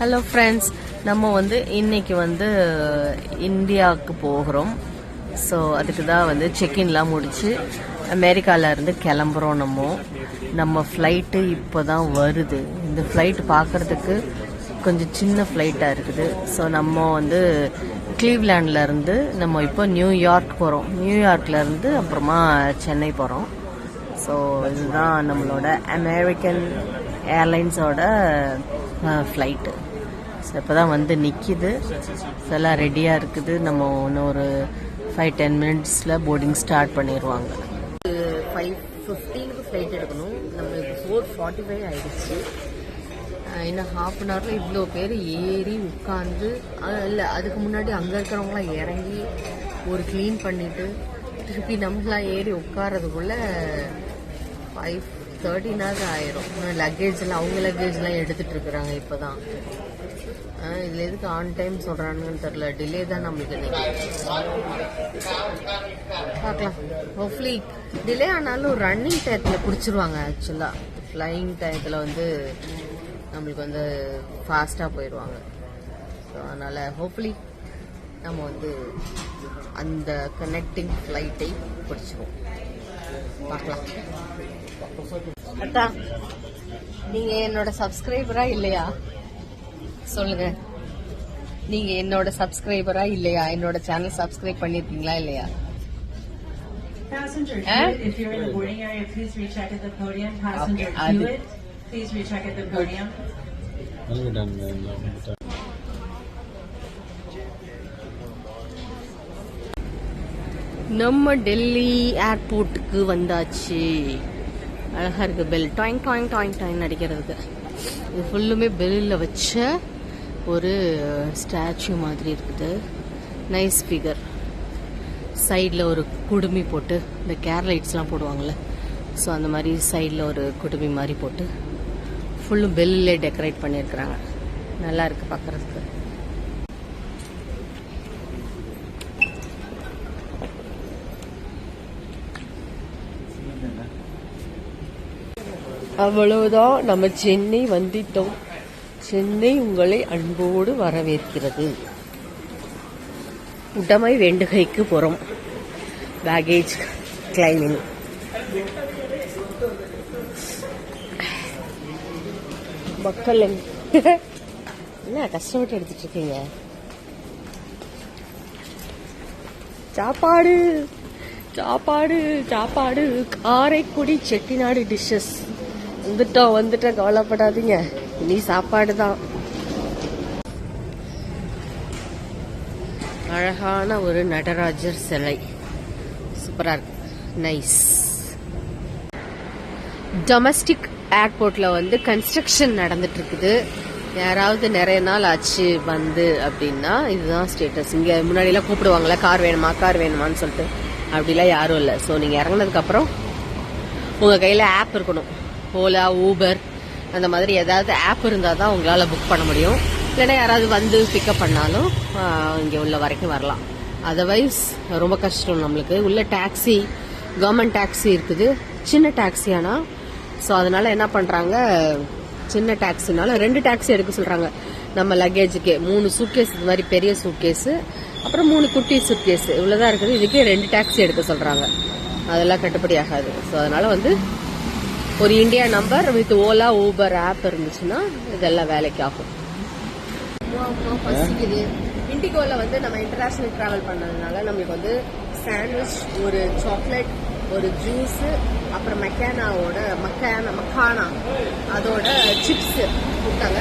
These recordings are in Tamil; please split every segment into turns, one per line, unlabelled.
ஹலோ ஃப்ரெண்ட்ஸ் நம்ம வந்து இன்னைக்கு வந்து இந்தியாவுக்கு போகிறோம். ஸோ அதுக்கு தான் வந்து செக்இன்லாம் முடிச்சு அமெரிக்காவிலேருந்து கிளம்புறோம் நம்ம. நம்ம ஃப்ளைட்டு இப்போ தான் வருது. இந்த ஃப்ளைட் பார்க்கறதுக்கு கொஞ்சம் சின்ன ஃப்ளைட்டாக இருக்குது. ஸோ நம்ம வந்து கிளீவ்லேண்ட்ல இருந்து நம்ம இப்போ நியூயார்க் போகிறோம் நியூயார்க்லேருந்து அப்புறமா சென்னை போகிறோம் ஸோ இதுதான் நம்மளோட அமெரிக்கன் ஏர்லைன்ஸோட ஃப்ளைட்டு ஸோ இப்போ தான் வந்து நிற்கிது ஸோ எல்லாம் ரெடியாக இருக்குது. நம்ம இன்னும் ஒரு ஃபைவ் டென் மினிட்ஸில் போர்டிங் ஸ்டார்ட் பண்ணிடுவாங்க ஃபைவ் ஃபிஃப்டீனுக்கு ஃப்ளைட் எடுக்கணும். நம்ம ஃபோர் ஃபார்ட்டி ஃபைவ் ஆயிடுச்சு இன்னும் ஹாஃப் அன் ஹவரில் இவ்வளோ பேர் ஏறி உட்காந்து இல்லை அதுக்கு முன்னாடி அங்கே இருக்கிறவங்களாம் இறங்கி ஒரு க்ளீன் பண்ணிவிட்டு திருப்பி நம்மளாம் ஏறி உட்காரதுக்குள்ளே ஃபைவ் தேர்ட்டினாவது ஆயிரும். லக்கேஜ்லாம் அவங்க லக்கேஜ்லாம் எடுத்துகிட்டு இருக்கிறாங்க இப்போ தான் இதில் எதுக்கு ஆன் டைம் சொல்கிறானுங்கன்னு தெரில டிலே தான் நம்மளுக்கு பார்க்கலாம். ஹோப்ஃபுல்லி டிலே ஆனாலும் ரன்னிங் டயத்தில் பிடிச்சிருவாங்க ஆக்சுவலாக ஃப்ளைங் டயத்தில் வந்து நம்மளுக்கு வந்து ஃபாஸ்ட்டாக போயிடுவாங்க ஸோ அதனால் ஹோப்ஃபுல்லி நம்ம வந்து அந்த கனெக்டிங் ஃப்ளைட்டை பிடிச்சிருவோம். பார்க்கலாம். அட்டா நீங்கள் என்னோட சப்ஸ்கிரைபரா இல்லையா? சொல்லுங்க நீங்க என்னோட சப்ஸ்கிரைபரா இல்லையா என்னோட சேனல் சப்ஸ்கிரைப் பண்ணிருக்கீங்களா இல்லையா
Passenger
Eh?
Hewitt, if you're in the boarding area, please recheck at the podium. Passenger
Okay, I did.
Hewitt, please recheck at the podium.
நம்ம டெல்லி ஏர்போர்ட்டுக்கு வந்தாச்சு அழகா இருக்கு பெல் டாயிங் டாயிங் டாயிங் டாயிங் அடிக்கிறதுக்கு இது ஃபுல்லுமே பெல்லில் வச்ச ஒரு ஸ்டாச்சு மாதிரி இருக்குது. நைஸ் ஃபிகர் சைடில் ஒரு குடுமி போட்டு இந்த கேர்லைட்ஸ்லாம் போடுவாங்கள்ல ஸோ அந்த மாதிரி சைடில் ஒரு குடுமி மாதிரி போட்டு ஃபுல்லும் பெல்லில் டெக்கரேட் பண்ணியிருக்கிறாங்க. நல்லா இருக்கு பார்க்கறதுக்கு அவ்வளவுதான் நம்ம சென்னை வந்துட்டோம். சென்னை உங்களை அன்போடு வரவேற்கிறது. உடமை வேண்டுகைக்கு போகிறோம் பேகேஜ் கிளைமிங் மக்கள் என்ன கஷ்டப்பட்டு எடுத்துட்டு இருக்கீங்க? சாப்பாடு சாப்பாடு சாப்பாடு காரைக்குடி செட்டிநாடு டிஷ்ஷஸ் வந்துட்டோம் வந்துட்டோம் கவலைப்படாதீங்க. இனி சாப்பாடு தான். அழகான ஒரு நடராஜர் சிலை. சூப்பரா இருக்கு. நைஸ் டொமஸ்டிக் ஏர்போர்ட்ல வந்து கன்ஸ்ட்ரக்ஷன் நடந்துட்டு இருக்குது யாராவது நிறைய நாள் ஆச்சு வந்து அப்படின்னா இதுதான் ஸ்டேட்டஸ் இங்க முன்னாடி எல்லாம் கார் வேணுமா கார் வேணுமான்னு சொல்லிட்டு. அப்படிலாம் யாரும் இல்லை. ஸோ நீங்க இறங்குனதுக்கு அப்புறம் உங்க கையில ஆப் இருக்கணும். ஓலா ஊபர் அந்த மாதிரி ஏதாவது ஆப் இருந்தால் தான் உங்களால் புக் பண்ண முடியும். இல்லைன்னா யாராவது வந்து பிக்கப் பண்ணாலும் இங்கே உள்ள வரைக்கும் வரலாம். அதர்வைஸ் ரொம்ப கஷ்டம் நம்மளுக்கு. உள்ள டாக்ஸி கவர்மெண்ட் டாக்ஸி இருக்குது. சின்ன டாக்ஸி ஸோ அதனால் என்ன பண்ணுறாங்க சின்ன டாக்ஸினால ரெண்டு டாக்ஸி எடுக்க சொல்கிறாங்க நம்ம லக்கேஜுக்கே மூணு சூட்கேஸ் இது மாதிரி பெரிய சூட்கேஸு அப்புறம் மூணு குட்டி சூட்கேஸ் இவ்வளோதான் இருக்குது. இதுக்கே ரெண்டு டாக்ஸி எடுக்க சொல்கிறாங்க அதெல்லாம் கட்டுப்படி ஆகாது. ஸோ அதனால் வந்து ஒரு India number with Ola Uber app இருந்துச்சுன்னா இதெல்லாம் வேலைக்கு ஆகும். இண்டிகோல வந்து நம்ம இன்டர்நேஷனல் டிராவல் பண்ணதுனால நம்மளுக்கு வந்து சாண்ட்விச் ஒரு சாக்லேட் ஒரு ஜூஸ் அப்புறம் மெக்கானாவோட மக்கானா மக்கானா அதோட சிப்ஸ் கொடுத்தாங்க.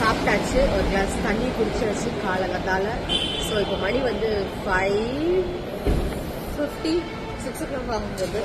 சாப்பிட்டாச்சு ஒரு கிளாஸ் தண்ணி குடிச்சாச்சு காலகத்தால ஸோ இப்போ மணி வந்து five fifty six o'clock ஆகும்போது.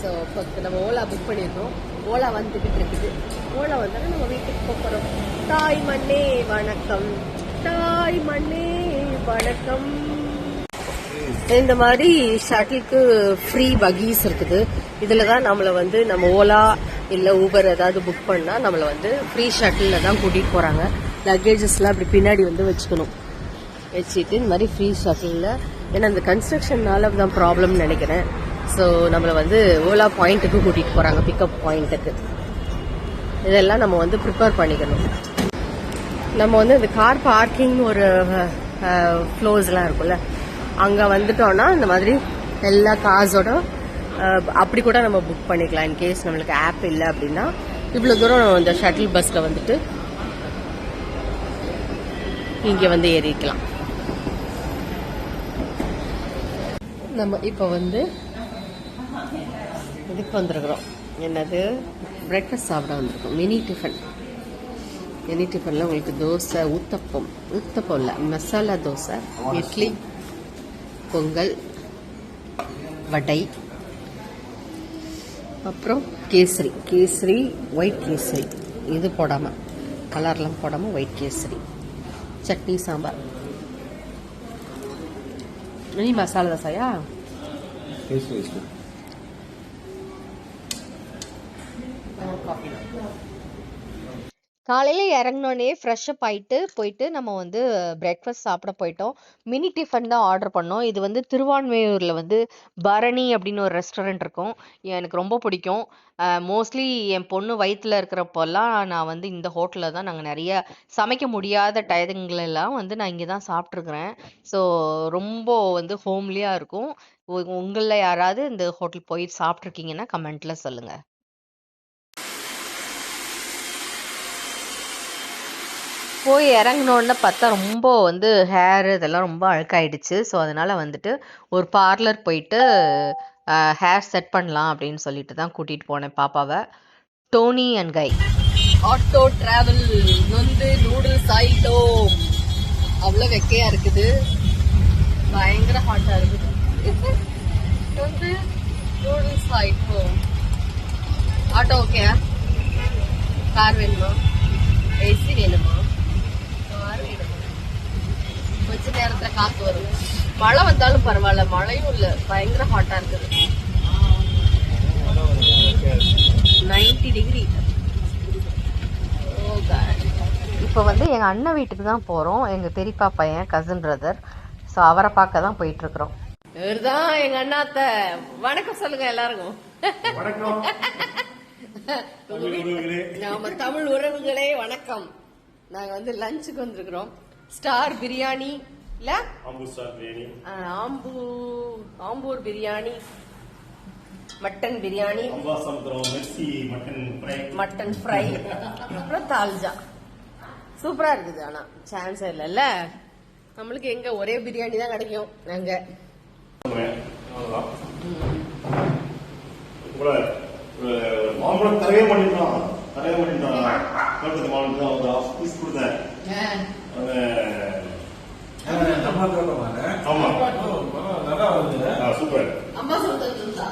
ஸோ இப்போ நம்ம ஓலா புக் பண்ணியிருக்கோம். ஓலா வந்துக்கிட்டு இருக்குது. ஓலா வந்தாலும் நம்ம வீட்டுக்கு போக போகிறோம் தாய் மண்ணே வணக்கம். தாய் மண்ணே வணக்கம். இந்த மாதிரி ஷட்டிலுக்கு ஃப்ரீ பகீஸ் இருக்குது. இதில் தான் நம்மளை வந்து நம்ம ஓலா இல்லை ஊபர் ஏதாவது புக் பண்ணால் நம்மளை வந்து ஃப்ரீ ஷட்டிலில் தான் கூட்டிகிட்டு போகிறாங்க லக்கேஜஸ்லாம் அப்படி பின்னாடி வந்து வச்சுக்கணும். வச்சுட்டு இந்த மாதிரி ஃப்ரீ ஷட்டிலில் ஏன்னா அந்த கன்ஸ்ட்ரக்ஷன்னால தான் ப்ராப்ளம்னு நினைக்கிறேன். ஸோ நம்மளை வந்து ஓலா பாயிண்ட்டுக்கு கூட்டிகிட்டு போகிறாங்க பிக்கப் பாயிண்ட்டுக்கு இதெல்லாம் நம்ம வந்து ப்ரிப்பேர் பண்ணிக்கணும். நம்ம வந்து இந்த கார் பார்க்கிங் ஒரு ஃப்ளோர்ஸ்லாம் இருக்கும்ல. அங்கே வந்துட்டோம்னா இந்த மாதிரி எல்லா கார்ஸோட அப்படி கூட நம்ம புக் பண்ணிக்கலாம். இன்கேஸ் நம்மளுக்கு ஆப் இல்லை அப்படின்னா இவ்வளோ தூரம் நம்ம இந்த ஷட்டில் பஸ்ஸில் வந்துட்டு இங்கே வந்து ஏறிக்கலாம். நம்ம இப்போ வந்து இதுக்கு வந்திருக்கிறோம். என்னது? பிரேக்ஃபாஸ்ட் சாப்பிட வந்திருக்கோம். மினி டிஃபன் மினி டிஃபனில் உங்களுக்கு தோசை ஊத்தப்பம். ஊத்தப்பம் இல்லை மசாலா தோசை இட்லி பொங்கல் வடை அப்புறம் கேசரி. கேசரி ஒயிட் கேசரி. இது போடாமல் கலர்லாம் போடாமல் ஒயிட் கேசரி. சட்னி சாம்பார். நீ மசாலா தோசையா?
காலையில் இறங்கினோடனே ஃப்ரெஷ்அப் ஆயிட்டு போயிட்டு நம்ம வந்து பிரேக்ஃபாஸ்ட் சாப்பிட போயிட்டோம். மினி டிஃபன் தான் ஆர்டர் பண்ணோம். இது வந்து திருவான்மையூரில் வந்து பரணி அப்படின்னு ஒரு ரெஸ்டாரண்ட் இருக்கும். எனக்கு ரொம்ப பிடிக்கும். மோஸ்ட்லி என் பொண்ணு வயிற்றில் இருக்கிறப்போல்லாம் நான் வந்து இந்த ஹோட்டலில் தான் நாங்கள் நிறைய சமைக்க முடியாத டயத்துங்களெல்லாம் வந்து நான் இங்கே தான் சாப்பிட்ருக்குறேன் ஸோ ரொம்ப வந்து ஹோம்லியாக இருக்கும். உங்களில் யாராவது இந்த ஹோட்டல் போய் சாப்பிட்ருக்கீங்கன்னா கமெண்ட்டில் சொல்லுங்கள் போய் இறங்கினோடனே பார்த்தா ரொம்ப வந்து ஹேர் இதெல்லாம் ரொம்ப அழுக்காயிடுச்சு. ஸோ அதனால் வந்துட்டு ஒரு பார்லர் போயிட்டு ஹேர் செட் பண்ணலாம் அப்படின்னு சொல்லிட்டு தான் கூட்டிகிட்டு போனேன் பாப்பாவை. Toni and Guy
auto travel நொந்து நூடுல்ஸ் ஆயிட்டோம் அவ்வளோ வெக்கையாக இருக்குது. பயங்கர ஹாட்டாக இருக்குது. வந்து நூடுல்ஸ் ஆயிட்டோம் ஆட்டோ ஓகே கார் வேணுமா? ஏசி வேணுமா கார் வேணுமா கொஞ்ச நேரத்துல காத்து வரும். மழை வந்தாலும் பரவாயில்ல மழையும் இல்ல பயங்கர ஹாட்டா இருக்குது. நைன்டி டிகிரி
இப்போ வந்து எங்கள் அண்ணன் வீட்டுக்கு தான் போகிறோம் எங்கள் பெரியப்பா பையன் கசின் பிரதர் ஸோ அவரை பார்க்க தான் போயிட்டுருக்குறோம்
இவர்தான் எங்க அண்ணாத்த. வணக்கம் சொல்லுங்க எல்லாருக்கும்.
வணக்கம். தமிழ் உறவுகளே.
நாம தமிழ் உறவுகளே வணக்கம். நாங்க வந்து லஞ்சுக்கு வந்திருக்கிறோம். ஸ்டார் பிரியாணி இல்ல ஆம்பூ Ambur biryani mutton biryani.
Mutton fry.
Mutton fry. அப்புறம் தால்ஜா. சூப்பரா இருக்குது ஆனா சான்ஸ் இல்லைல்ல. நம்மளுக்கு எங்க ஒரே பிரியாணி தான் கிடைக்கும்
ஒரு மாம்பழம் தரவே பண்ணிட்டான் பண்ணிட்டான் கொடுத்தேன். ஆமா. ஆ, சூப்பர்.
அம்மா சொல்றதுங்களா.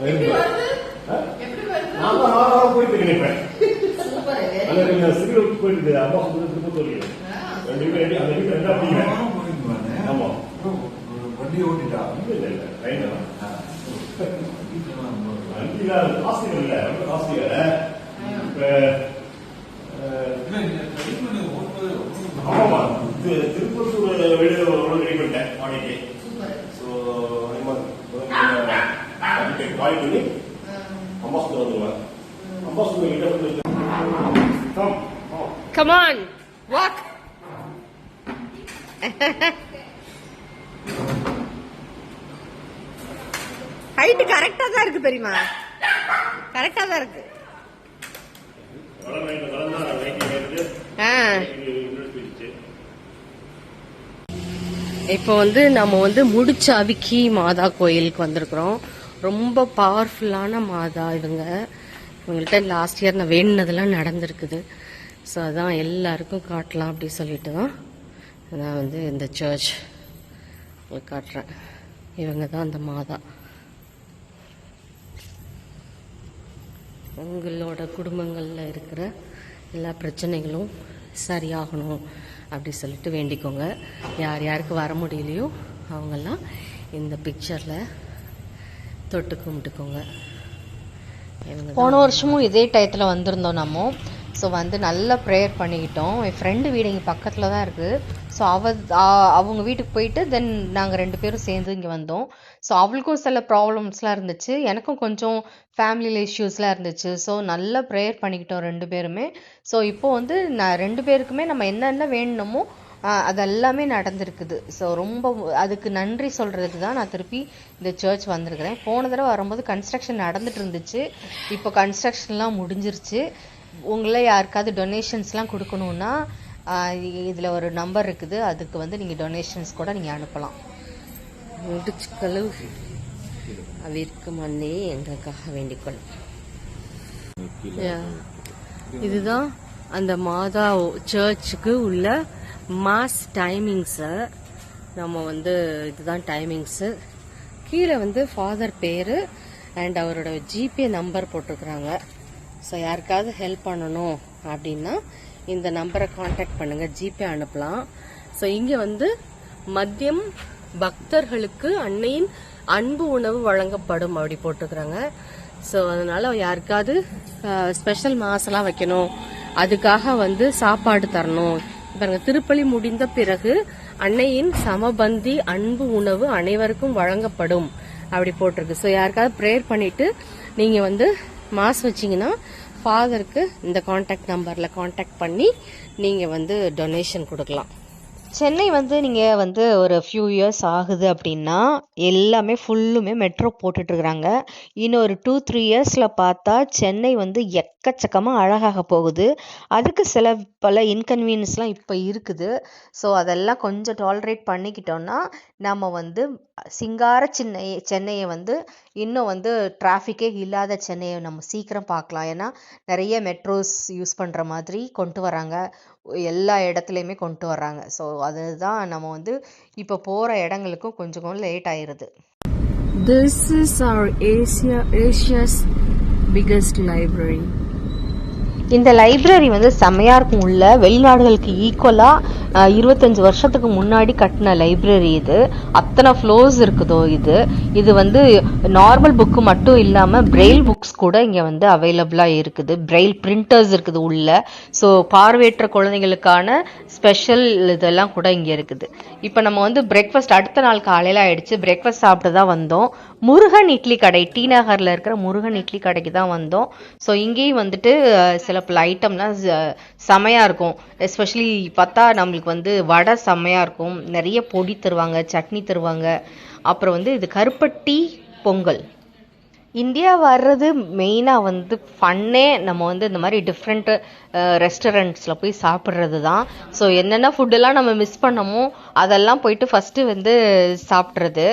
அது? நான் தான் போயிட்டு இப்ப.
சூப்பர்
நீங்க சிறுவருக்கு போயிட்டு அம்மா சொல்றது திரும்ப சொல்லி ரெண்டு பேரும் ரெடி- அந்த வீட்டுல ரெண்டா அப்படிங்க ஆமா.
வண்டி ஓட்டிட்டா?
இல்ல இல்ல இல்ல. ட்ரெயின் தான். வண்டியில காஸ்ட்லி இல்ல. ரொம்ப காஸ்ட்லி இல்ல. இப்ப அஹ், ஆமாமா. திருப்பத்தூர் வெளியில ஒரு ரெடி பண்ணிட்டேன் வாடகைக்கு ஸோ கால் பண்ணி அம்பாசூர் வந்துருவேன் அம்பாசூர் கிட்ட வந்து come
Come on, walk. Height கரெக்டா தான் இருக்கு பெரியமா கரெக்டா தான் இருக்கு. ஆ. இப்போ வந்து நம்ம வந்து முடிச்சாவிக்கி மாதா கோயிலுக்கு வந்திருக்கிறோம். ரொம்ப பவர்ஃபுல்லான மாதா இவங்க. இவங்கள்ட்ட லாஸ்ட் இயர் நான் வேணுனதெல்லாம் நடந்திருக்குது. ஸோ அதான் எல்லாருக்கும் காட்டலாம் அப்படி சொல்லிட்டு தான் நான் வந்து இந்த சர்ச் உங்களுக்கு காட்டுறேன். இவங்க தான் அந்த மாதா. உங்களோட குடும்பங்களில் இருக்கிற எல்லா பிரச்சனைகளும் சரியாகணும். அப்படி சொல்லிட்டு வேண்டிக்கோங்க. யார் யாருக்கு வர முடியலையோ அவங்கெல்லாம் இந்த பிக்சரில் தொட்டு கும்பிட்டுக்கோங்க.
போன வருஷமும் இதே டயத்தில் வந்திருந்தோம் நம்ம. ஸோ வந்து நல்லா ப்ரேயர் பண்ணிக்கிட்டோம். என் ஃப்ரெண்டு வீடு இங்கே பக்கத்தில் தான் இருக்குது ஸோ அவ அவங்க வீட்டுக்கு போயிட்டு தென் நாங்கள் ரெண்டு பேரும் சேர்ந்து இங்கே வந்தோம். ஸோ அவளுக்கும் சில ப்ராப்ளம்ஸ்லாம் இருந்துச்சு. எனக்கும் கொஞ்சம் ஃபேமிலியில் இஷ்யூஸ்லாம் இருந்துச்சு. ஸோ நல்லா ப்ரேயர் பண்ணிக்கிட்டோம் ரெண்டு பேருமே. ஸோ இப்போ வந்து நான் ரெண்டு பேருக்குமே நம்ம என்னென்ன வேணுமோ அதெல்லாமே அது எல்லாமே நடந்திருக்குது. ஸோ ரொம்ப அதுக்கு நன்றி சொல்கிறதுக்கு தான் நான் திருப்பி இந்த சர்ச் வந்திருக்கிறேன். போன தடவை வரும்போது கன்ஸ்ட்ரக்ஷன் நடந்துட்டு இருந்துச்சு. இப்போ கன்ஸ்ட்ரக்ஷன்லாம் முடிஞ்சிருச்சு. உங்களை யாருக்காவது டொனேஷன்ஸ்லாம் கொடுக்கணுன்னா இதில் ஒரு நம்பர் இருக்குது. அதுக்கு வந்து நீங்கள் டொனேஷன்ஸ் கூட நீங்கள் அனுப்பலாம்.
முடிச்சு கழுவு. அவிற்கு மண்ணே எங்களுக்காக வேண்டிக்கொள்ளும். இதுதான் அந்த மாதா சர்ச்சுக்கு உள்ள மாஸ் டைமிங்ஸு நம்ம வந்து இதுதான் டைமிங்ஸு கீழே வந்து ஃபாதர் பேரு அண்ட் அவரோட ஜிபே நம்பர் போட்டிருக்கிறாங்க. ஸோ யாருக்காவது ஹெல்ப் பண்ணணும் அப்படின்னா இந்த நம்பரை காண்டாக்ட் பண்ணுங்க. ஜிபே அனுப்பலாம். ஸோ இங்கே வந்து மதியம் பக்தர்களுக்கு அன்னையின் அன்பு உணவு வழங்கப்படும் அப்படி போட்டிருக்கிறாங்க ஸோ அதனால யாருக்காவது ஸ்பெஷல் மாசெல்லாம் வைக்கணும். அதுக்காக வந்து சாப்பாடு தரணும். பாருங்க திருப்பலி முடிந்த பிறகு அன்னையின் சமபந்தி அன்பு உணவு அனைவருக்கும் வழங்கப்படும். அப்படி போட்டிருக்கு. ஸோ யாருக்காவது ப்ரேயர் பண்ணிட்டு நீங்க வந்து மாஸ் வச்சீங்கன்னா ஃபாதருக்கு இந்த காண்டாக்ட் நம்பரில் காண்டாக்ட் பண்ணி நீங்கள் வந்து டொனேஷன் கொடுக்கலாம்.
சென்னை வந்து நீங்கள் வந்து ஒரு ஃபியூ இயர்ஸ் ஆகுது அப்படின்னா எல்லாமே ஃபுல்லுமே மெட்ரோ போட்டுட்ருக்குறாங்க இன்னும் ஒரு டூ த்ரீ இயர்ஸில் பார்த்தா சென்னை வந்து எக் எக்கச்சக்கமாக அழகாக போகுது. அதுக்கு சில பல இன்கன்வீனியன்ஸ்லாம் இப்போ இருக்குது. ஸோ அதெல்லாம் கொஞ்சம் டாலரேட் பண்ணிக்கிட்டோன்னா நம்ம வந்து சிங்கார சென்னை சென்னையை வந்து இன்னும் வந்து டிராஃபிக்கே இல்லாத சென்னையை நம்ம சீக்கிரம் பார்க்கலாம். ஏன்னா நிறைய மெட்ரோஸ் யூஸ் பண்ணுற மாதிரி கொண்டு வராங்க. எல்லா இடத்துலையுமே கொண்டு வர்றாங்க ஸோ அதுதான் நம்ம வந்து இப்போ போகிற இடங்களுக்கும் கொஞ்சம் கொஞ்சம் லேட் ஆயிடுது
This is our Asia Asia's biggest library.
இந்த லைப்ரரி வந்து செம்மையா இருக்கும் உள்ள. வெளிநாடுகளுக்கு ஈக்குவலாக இருபத்தஞ்சு வருஷத்துக்கு முன்னாடி கட்டின லைப்ரரி இது. அத்தனை ஃப்ளோர்ஸ் இருக்குதோ இது. இது வந்து நார்மல் புக்கு மட்டும் இல்லாமல் பிரெயில் புக்ஸ் கூட இங்கே வந்து அவைலபிளாக இருக்குது. பிரெயில் பிரிண்டர்ஸ் இருக்குது உள்ள. ஸோ பார்வையற்ற குழந்தைங்களுக்கான ஸ்பெஷல் இதெல்லாம் கூட இங்கே இருக்குது. இப்போ நம்ம வந்து பிரேக்ஃபாஸ்ட் அடுத்த நாள் காலையில் ஆயிடுச்சு. பிரேக்ஃபாஸ்ட் சாப்பிட்டு தான் வந்தோம். முருகன் இட்லி கடை. டி நகரில் இருக்கிற முருகன் இட்லி கடைக்கு தான் வந்தோம். ஸோ இங்கேயும் வந்துட்டு சில பல ஐட்டம்லாம் செமையாக இருக்கும். எஸ்பெஷலி பார்த்தா நம்மளுக்கு வந்து வடை செம்மையாக இருக்கும். நிறைய பொடி தருவாங்க சட்னி தருவாங்க. அப்புறம் வந்து இது கருப்பட்டி பொங்கல். இந்தியா வர்றது மெயினாக வந்து ஃபன்னே நம்ம வந்து இந்த மாதிரி டிஃப்ரெண்ட் ரெஸ்டாரண்ட்ஸில் போய் சாப்பிட்றது தான் ஸோ என்னென்ன ஃபுட்டெல்லாம் நம்ம மிஸ் பண்ணமோ அதெல்லாம் போயிட்டு ஃபஸ்ட்டு வந்து சாப்பிட்றது.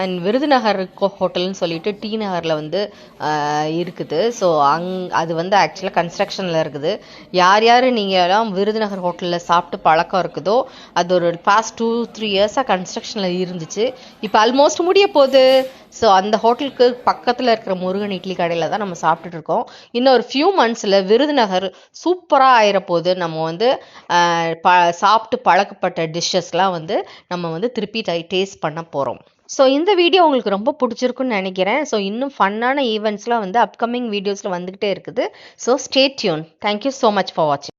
அண்ட் விருதுநகர் ஹோட்டல்னு சொல்லிட்டு டி நகரில் வந்து இருக்குது. ஸோ அங் அது வந்து ஆக்சுவலாக கன்ஸ்ட்ரக்ஷனில் இருக்குது. யார் யார் நீங்கள் எல்லாம் விருதுநகர் ஹோட்டலில் சாப்பிட்டு பழக்கம் இருக்குதோ அது ஒரு பாஸ்ட் டூ த்ரீ இயர்ஸாக கன்ஸ்ட்ரக்ஷனில் இருந்துச்சு. இப்போ ஆல்மோஸ்ட் முடிய போகுது. ஸோ அந்த ஹோட்டலுக்கு பக்கத்தில் இருக்கிற முருகன் இட்லி கடையில் தான் நம்ம சாப்பிட்டுட்டு இருக்கோம். இன்னும் ஒரு ஃபியூ மந்த்ஸில் விருதுநகர் சூப்பராக ஆயிரப்போது நம்ம வந்து ப சாப்பிட்டு பழக்கப்பட்ட டிஷ்ஷஸ்லாம் வந்து நம்ம வந்து திருப்பி டேஸ்ட் பண்ண போகிறோம் ஸோ இந்த வீடியோ உங்களுக்கு ரொம்ப பிடிச்சிருக்குன்னு நினைக்கிறேன். ஸோ இன்னும் ஃபன்னான ஈவெண்ட்ஸ்லாம் வந்து அப்கமிங் வீடியோஸில் வந்துக்கிட்டே இருக்குது. So stay tuned thank you so much for வாட்சிங்